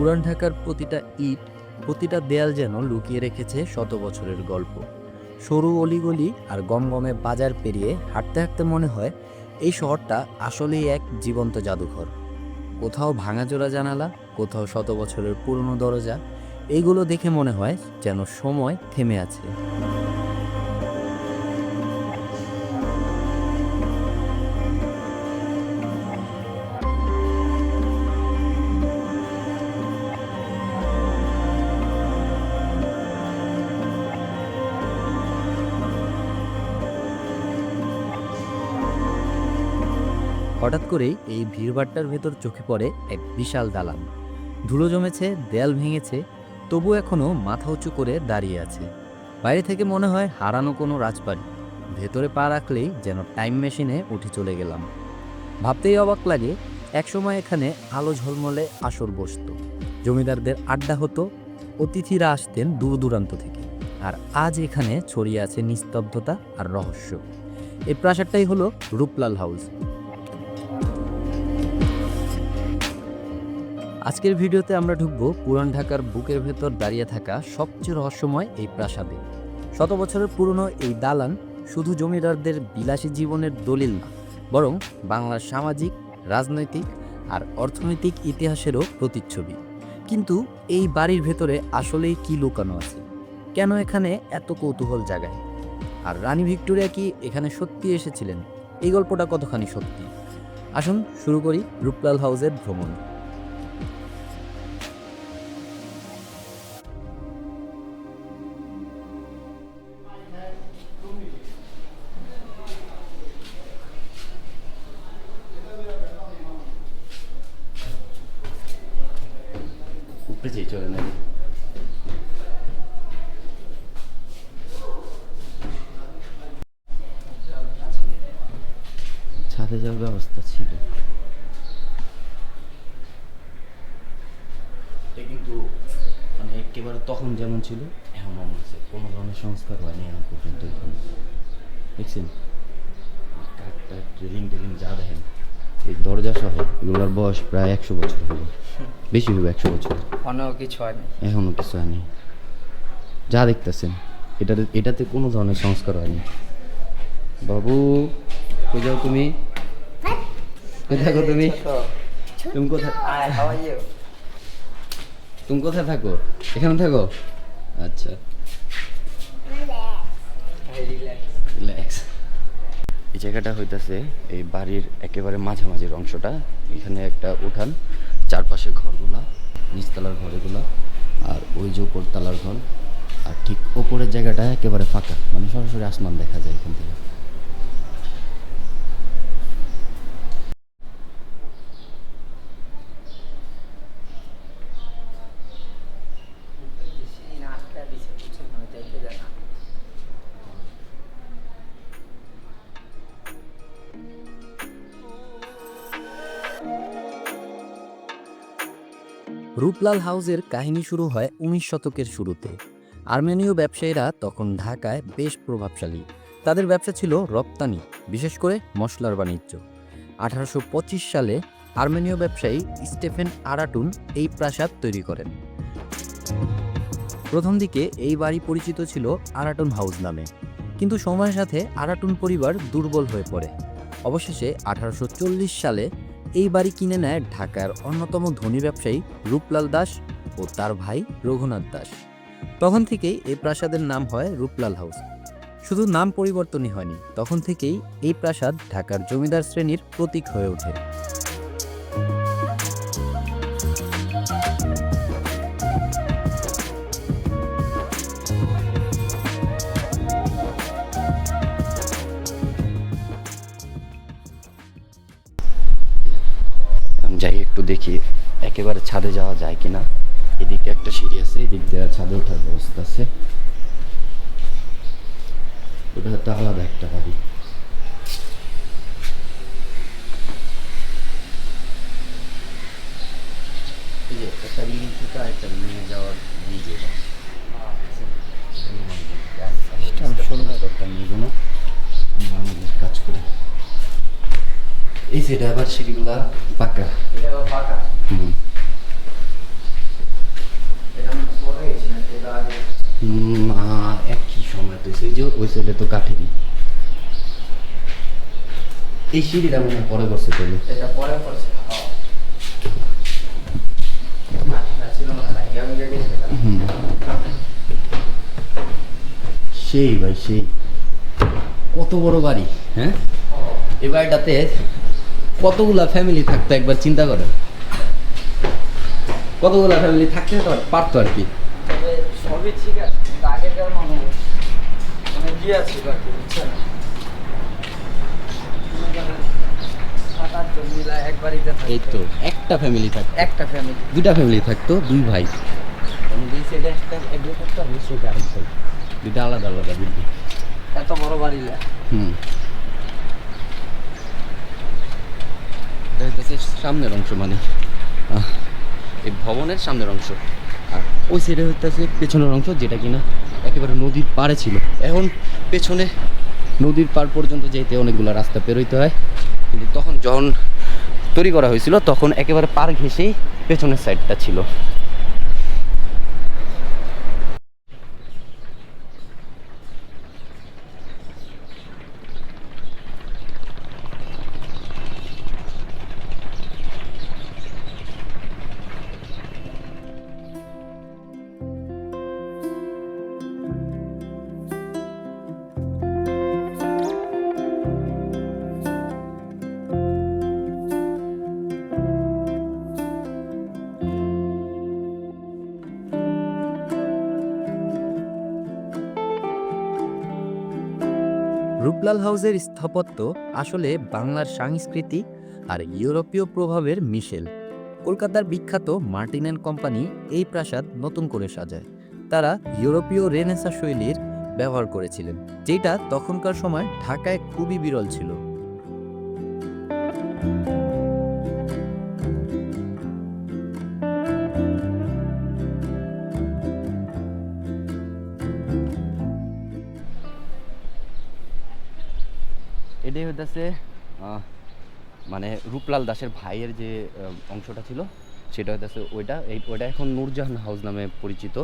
পুরান ঢাকার প্রতিটা ইট, প্রতিটা দেয়াল যেন লুকিয়ে রেখেছে শত বছরের গল্প। সরু অলিগলি আর গমগমে বাজার পেরিয়ে হাঁটতে হাঁটতে মনে হয় এই শহরটা আসলেই এক জীবন্ত জাদুঘর। কোথাও ভাঙাচোরা জানালা, কোথাও শত বছরের পুরনো দরজা এইগুলো দেখে মনে হয় যেন সময় থেমে আছে। হঠাৎ করেই এই ভিড়ভাট্টার ভেতর চোখে পড়ে এক বিশাল দালান। ধুলো জমেছে, দেয়াল ভেঙেছে, তবু এখনও মাথা উঁচু করে দাঁড়িয়ে আছে। বাইরে থেকে মনে হয় হারানো কোনো রাজবাড়ি। ভেতরে পা রাখলেই যেন টাইম মেশিনে উঠে চলে গেলাম। ভাবতেই অবাক লাগে, একসময় এখানে আলো ঝলমলে আসর বসত। জমিদারদের আড্ডা হতো, অতিথিরা আসতেন দূর দূরান্ত থেকে। আর আজ এখানে ছড়িয়ে আছে নিস্তব্ধতা আর রহস্য। এই প্রাসাদটাই হলো রূপলাল হাউস। আজকের ভিডিওতে আমরা ঢুকবো পুরান ঢাকার বুকের ভেতর দাঁড়িয়ে থাকা সবচেয়ে রহস্যময় এই প্রাসাদে। শত বছরের পুরনো এই দালান শুধু জমিদারদের বিলাসী জীবনের দলিল না, বরং বাংলার সামাজিক, রাজনৈতিক আর অর্থনৈতিক ইতিহাসেরও প্রতিচ্ছবি। কিন্তু এই বাড়ির ভেতরে আসলেই কি লুকানো আছে? কেন এখানে এত কৌতূহল জাগায়? আর রানী ভিক্টোরিয়া কি এখানে সত্যি এসেছিলেন? এই গল্পটা কতখানি সত্যি? আসুন শুরু করি রূপলাল হাউসের ভ্রমণ। চলে ছাদে যাওয়ার ব্যবস্থা ছিল। কিন্তু মানে একেবারে তখন যেমন ছিল এখন এমন আছে। কোনো ধরনের সংস্কার হয়নি এখন পর্যন্ত এখানে। দেখছেন? কাঠ টাট রেলিং টেলিং যা দেখেন এই দরজা সহ এগুলোর বয়স প্রায় একশো বছর হলো। বেশি হবে একশো বছর। অন্য কিছু হয়নি। এখনও কিছু হয়নি। যা দেখতেছেন এটাতে এটাতে কোনো ধরনের সংস্কার হয়নি। বাবু কই যাও তুমি? কই থাকো তুমি? তুমি কোথায়? তুমি কোথায় থাকো? এখানে থাকো? আচ্ছা। রিল্যাক্স এই জায়গাটা হইতাছে এই বাড়ির একেবারে মাঝামাঝির অংশটা। এখানে একটা উঠান। চারপাশে ঘরগুলা, নিচতলার ঘরগুলা, আর ওই যে উপরতলার ঘর, আর ঠিক ওপরের জায়গাটা একেবারে ফাঁকা মানে সরাসরি আসমান দেখা যায় এখান থেকে। রূপলাল হাউসের কাহিনী শুরু হয় উনিশ শতকের শুরুতে। আর্মেনীয় ব্যবসায়ীরা তখন ঢাকায় বেশ প্রভাবশালী। তাদের ব্যবসা ছিল রপ্তানি, বিশেষ করে মশলার বাণিজ্য। আঠারোশো পঁচিশ সালে আর্মেনীয় ব্যবসায়ী স্টেফেন আরাটুন এই প্রাসাদ তৈরি করেন। প্রথম দিকে এই বাড়ি পরিচিত ছিল আরাটুন হাউস নামে। কিন্তু সময়ের সাথে আরাটুন পরিবার দুর্বল হয়ে পড়ে। অবশেষে আঠারোশো চল্লিশ সালে এই বাড়ি কিনে নেয় ঢাকার অন্যতম ধনী ব্যবসায়ী রূপলাল দাস ও তার ভাই রঘুনাথ দাস। তখন থেকেই এই প্রাসাদের নাম হয় রূপলাল হাউস। শুধু নাম পরিবর্তনই হয়নি, তখন থেকেই এই প্রাসাদ ঢাকার জমিদার শ্রেণির প্রতীক হয়ে ওঠে। দেখি একেবারে ছাদে যাওয়া যায় কিনা। এদিকে একটা সিঁড়ি আছে, এদিক দিয়ে ছাদে ওঠার ব্যবস্থা আছে। ওটা হয়তো আলাদা একটা বাড়ি। একটা যাওয়ার কাজ করে। এই সেটা আবার সিঁড়িগুলা পাকা এটা ফাঁকা হুম। এটা আগে উম, না একই সময় তো সেই যে ওই সাইডে তো কাঠেরই এই সিঁড়িটা মনে হয় পরে করছে তাহলে এটা পরে করছে হ্যাঁ। মাটিটা ছিল হয় আমি গেছিলাম হুম। সেই ভাই সেই। কত বড় বাড়ি হ্যাঁ? এই বাড়িটাতে কতগুলা ফ্যামিলি থাকতো একবার চিন্তা করেন? কতগুলা ফ্যামিলি থাকতে পারতো আর কি? সবই ঠিক আছে আগেকার মানুষ মানে কি বুঝছেন? এক বাড়িতে থাকতো। এই তো একটা ফ্যামিলি থাকতো। একটা ফ্যামিলি দুটা ফ্যামিলি থাকতো দুই ভাই। দুইটা আলাদা আলাদা বিল্ডিং এত বড় বাড়ি হুম। এটা সামনের অংশ মানে? এই ভবনের সামনের অংশ। আর ওই সাইডে হচ্ছে পেছনের অংশ, যেটা কিনা একেবারে নদীর পাড়ে ছিল। এখন পেছনে নদীর পাড় পর্যন্ত যেতে অনেকগুলো রাস্তা পেরোইতে হয়। কিন্তু তখন যখন তৈরি করা হয়েছিল, তখন একেবারে পার ঘেঁষেই পেছনের সাইডটা ছিল। রূপলাল হাউসের স্থাপত্য আসলে বাংলার সাংস্কৃতিক আর ইউরোপীয় প্রভাবের মিশেল। কলকাতার বিখ্যাত মার্টিন অ্যান্ড কোম্পানি এই প্রাসাদ নতুন করে সাজায়। তারা ইউরোপীয় রেনেসা শৈলীর ব্যবহার করেছিলেন, যেটা তখনকার সময় ঢাকায় খুবই বিরল ছিল। হইতেছে। মানে রূপলাল দাসের ভাইয়ের যে অংশটা ছিল সেটা হইতেছে ওইটা। এই ওইটা এখন নূরজাহান হাউস নামে পরিচিত।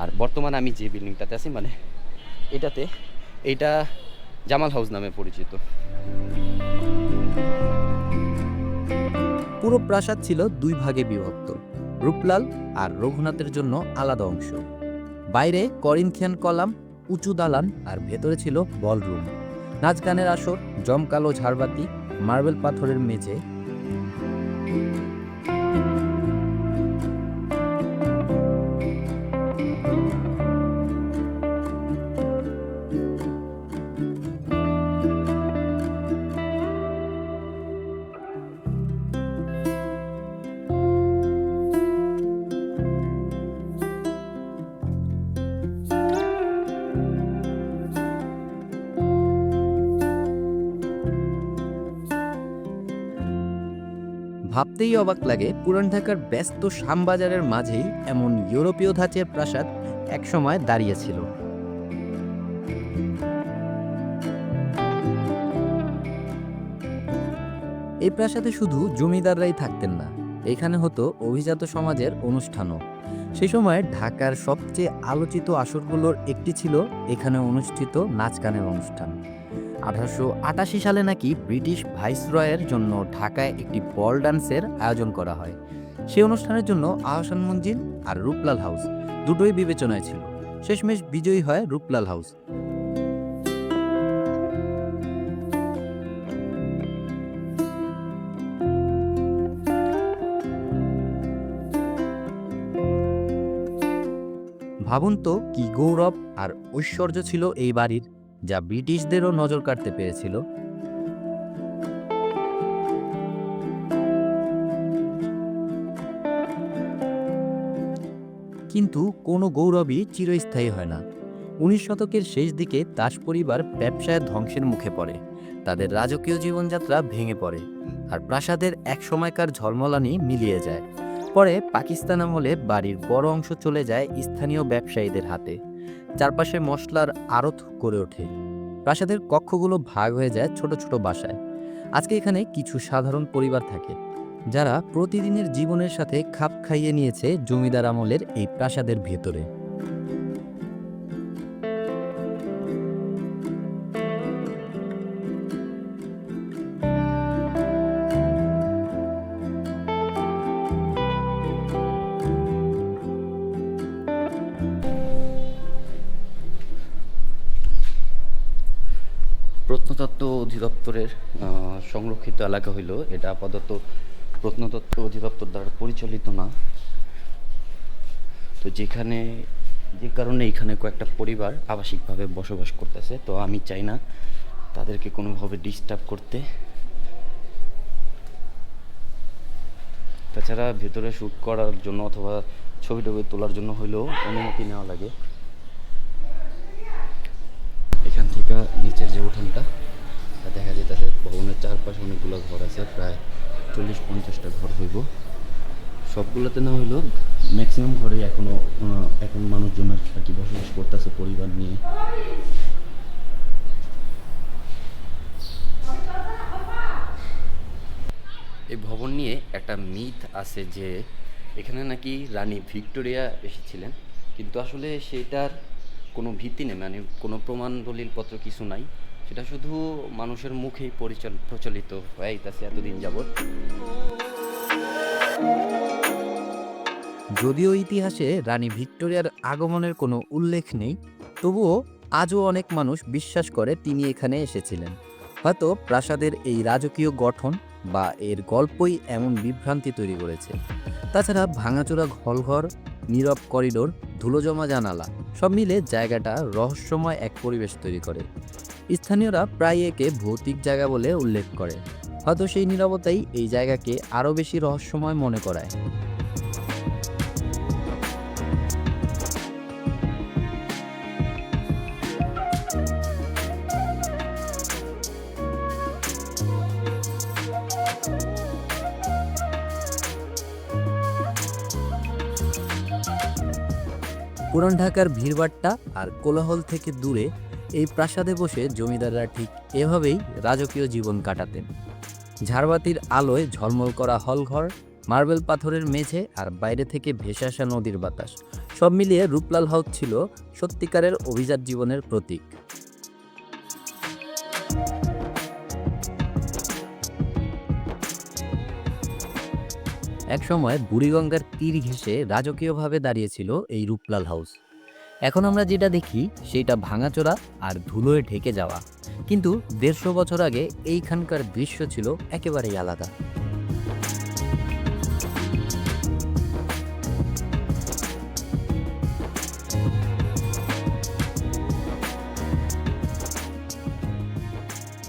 আর বর্তমানে আমি যে বিল্ডিংটাতে আছি মানে এটাতে এইটা জামাল হাউস নামে পরিচিত। পুরো প্রাসাদ ছিল দুই ভাগে বিভক্ত রূপলাল আর রঘুনাথের জন্য আলাদা অংশ। বাইরে করিন্থিয়ান কলাম উঁচু দালান আর ভেতরে ছিল বলরুম নাচ গানের আসর জমকালো ঝাড়বাতি মার্বেল পাথরের মেঝে। ভাবতেই অবাক লাগে, পুরান ঢাকার ব্যস্ত শ্যামবাজারের মাঝেই এমন ইউরোপীয় ধাঁচের প্রাসাদ একসময় দাঁড়িয়েছিল। এই প্রাসাদে শুধু জমিদাররাই থাকতেন না, এখানে হতো অভিজাত সমাজের অনুষ্ঠানও। সেই সময় ঢাকার সবচেয়ে আলোচিত আসরগুলোর একটি ছিল এখানে অনুষ্ঠিত নাচ গানের অনুষ্ঠান। আঠারোশো আটাশি সালে নাকি ব্রিটিশ ভাইসরয়ের জন্য ঢাকায় একটি বল ডান্সের আয়োজন করা হয়। সেই অনুষ্ঠানের জন্য আহসান মঞ্জিল আর রূপলাল হাউস দুটোই বিবেচনায় ছিল। শেষমেশ বিজয়ী হয় রূপলাল হাউস। ভাবুন তো কি গৌরব আর ঐশ্বর্য ছিল এই বাড়ির। যা ব্রিটিশদেরও নজর কাটতে পেরেছিল। কিন্তু কোনো গৌরবই চিরস্থায়ী হয় না। উনিশ শতকের শেষ দিকে দাস পরিবার ব্যবসায় ধ্বংসের মুখে পড়ে। তাদের রাজকীয় জীবনযাত্রা ভেঙে পড়ে আর প্রাসাদের এক সময়কার ঝলমলানি মিলিয়ে যায়। পরে পাকিস্তান আমলে বাড়ির বড় অংশ চলে যায় স্থানীয় ব্যবসায়ীদের হাতে। চারপাশে মশলার আড়ত করে ওঠে। প্রাসাদের কক্ষগুলো ভাগ হয়ে যায় ছোট ছোট বাসায়। আজকে এখানে কিছু সাধারণ পরিবার থাকে, যারা প্রতিদিনের জীবনের সাথে খাপ খাইয়ে নিয়েছে জমিদার আমলের এই প্রাসাদের ভেতরে। অধিদপ্তরের সংরক্ষিত এলাকা হইল। এটা আপাতত প্রত্নতত্ত্ব অধিদপ্তর দ্বারা পরিচালিত না। তো যেখানে, যে কারণে এখানে কয়েকটা পরিবার আবাসিকভাবে বসবাস করতেছে। তো আমি চাই না তাদেরকে কোনোভাবে ডিস্টার্ব করতে। তাছাড়া ভেতরে শ্যুট করার জন্য অথবা ছবি টবি তোলার জন্য হলেও অনুমতি নেওয়া লাগে। এখান থেকে নিচের যে উঠানটা তা দেখা যেতেছে ভবনের চারপাশে অনেকগুলো ঘর আছে, প্রায় চল্লিশ পঞ্চাশটা ঘর হইব। সবগুলোতে না হইলেও ম্যাক্সিমাম ঘরে এখনও এখন মানুষজন আর কি বসবাস করতেছে পরিবার নিয়ে। এই ভবন নিয়ে একটা মিথ আছে যে এখানে নাকি রানী ভিক্টোরিয়া এসেছিলেন, কিন্তু আসলে সেটার কোনো ভিত্তি নেই মানে কোনো প্রমাণ দলিলপত্র কিছু নাই। সেটা শুধু মানুষের মুখেই পরিচাল প্রচলিত হয়ে আইতাছে এতদিন যাবৎ। যদিও ইতিহাসে রানী ভিক্টোরিয়ার আগমনের কোনো উল্লেখ নেই, তবুও আজও অনেক মানুষ বিশ্বাস করে তিনি এখানে এসেছিলেন। হয়তো প্রাসাদের এই রাজকীয় গঠন বা এর গল্পই এমন বিভ্রান্তি তৈরি করেছে। তাছাড়া ভাঙাচোরা ঘলঘর নীরব করিডোর, ধুলোজমা জানালা সব মিলে জায়গাটা রহস্যময় এক পরিবেশ তৈরি করে। স্থানীয়রা প্রায় একে ভৌতিক জায়গা বলে উল্লেখ করে। হয়তো সেই নীরবতাই এই জায়গাকে আরও বেশি রহস্যময় মনে করায়। পুরান ঢাকার ভিড়ভাট্টা আর কোলাহল থেকে দূরে এই প্রাসাদে বসে জমিদাররা ঠিক এভাবেই রাজকীয় জীবন কাটাতেন। ঝাড়বাতির আলোয় ঝলমল করা হলঘর, মার্বেল পাথরের মেঝে আর বাইরে থেকে ভেসে আসা নদীর বাতাস, সব মিলিয়ে রূপলাল হাউস ছিল সত্যিকারের অভিজাত জীবনের প্রতীক। একসময় বুড়িগঙ্গার তীর ঘেঁষে রাজকীয়ভাবে দাঁড়িয়েছিল এই রূপলাল হাউস। এখন আমরা যেটা দেখি সেটা ভাঙাচোরা আর ধুলোয় ঢেকে যাওয়া। কিন্তু দেড়শো বছর আগে এইখানকার দৃশ্য ছিল একেবারেই আলাদা।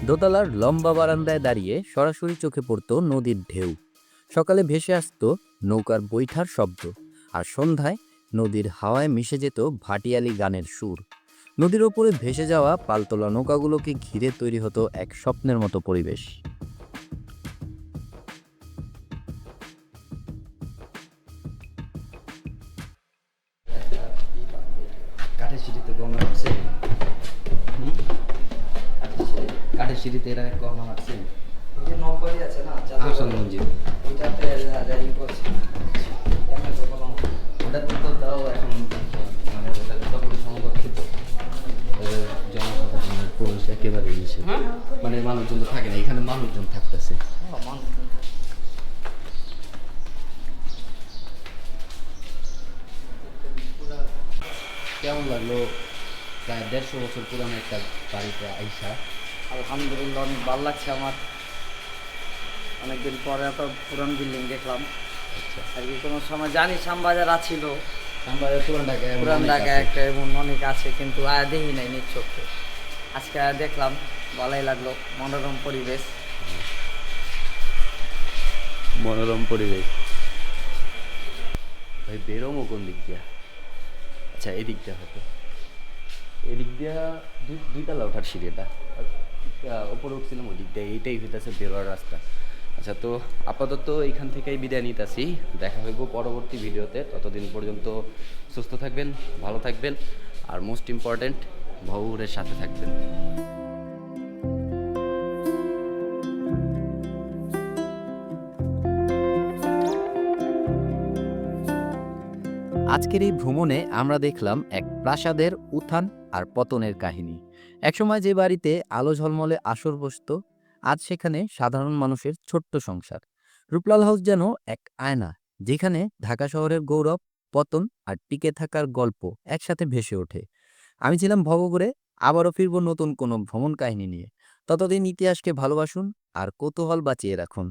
দোতলার লম্বা বারান্দায় দাঁড়িয়ে সরাসরি চোখে পড়তো নদীর ঢেউ। সকালে ভেসে আসতো নৌকার বৈঠার শব্দ, আর সন্ধ্যায় নদীর হাওয়ায় মিশে যেত ভাটিয়ালি গানের সুর। নদীর ওপরে ভেসে যাওয়া পালতোলা নৌকাগুলোকে ঘিরে তৈরি হতো এক স্বপ্নের মতো পরিবেশ। কাঠের সিঁড়িতে গঙ্গা হাঁটছে কাঠের সিঁড়িতে এরা গঙ্গা হাঁটছে যে নৌকরি আছে না মঞ্জিল। করছে। ওটা তো তাও এখন মানে ওটা তো পুরো সংরক্ষিত। জনসাধারণের প্রবেশ একেবারে নিষেধ। মানে মানুষজন তো থাকে না এখানে মানুষজন থাকতেছে। কেমন লাগল? প্রায় দেড়শো বছর পুরানো একটা বাড়িতে আইসা। আলহামদুলিল্লাহ অনেক ভালো লাগছে আমার। অনেকদিন পরে এত পুরান বিল্ডিং দেখলাম। আর কি কোনো সময় জানি শ্যামবাজার পুরান পুরান একটা এমন অনেক আছে কিন্তু আর দেখি নাই নিজ চোখে। আজকে দেখলাম ভালোই লাগল মনোরম পরিবেশ। মনোরম পরিবেশ। ভাই বেরোমো কোন দিক দিয়া? আচ্ছা এদিক দিয়া হয়তো। এদিক দিয়া দুই দুইতলা ওঠার সিঁড়ি এটা আর, উঠছিলাম ওই দিক দিয়ে এইটাই হইতেছে বেরোয়ার রাস্তা। আচ্ছা তো আপাতত এইখান থেকেই বিদায় নিতেছি। দেখা হইব পরবর্তী ভিডিওতে। ততদিন পর্যন্ত সুস্থ থাকবেন, ভালো থাকবেন, আর মোস্ট ইম্পর্ট্যান্ট ভবুরের সাথে থাকবেন। আজকের এই ভ্রমণে আমরা দেখলাম এক প্রাসাদের উত্থান আর পতনের কাহিনী। একসময় যে বাড়িতে আলো ঝলমলে আসর বসত আজ সেখানে সাধারণ মানুষের ছোট্ট সংসার। রূপলাল হাউস যেন এক আয়না, যেখানে ঢাকা শহরের গৌরব, পতন আর টিকে থাকার গল্প একসাথে ভেসে ওঠে। আমি ছিলাম ভবঘুরে, আবারও ফিরব নতুন কোনো ভ্রমণ কাহিনী নিয়ে। ততদিন ইতিহাসকে ভালোবাসুন আর কৌতূহল বাঁচিয়ে রাখুন।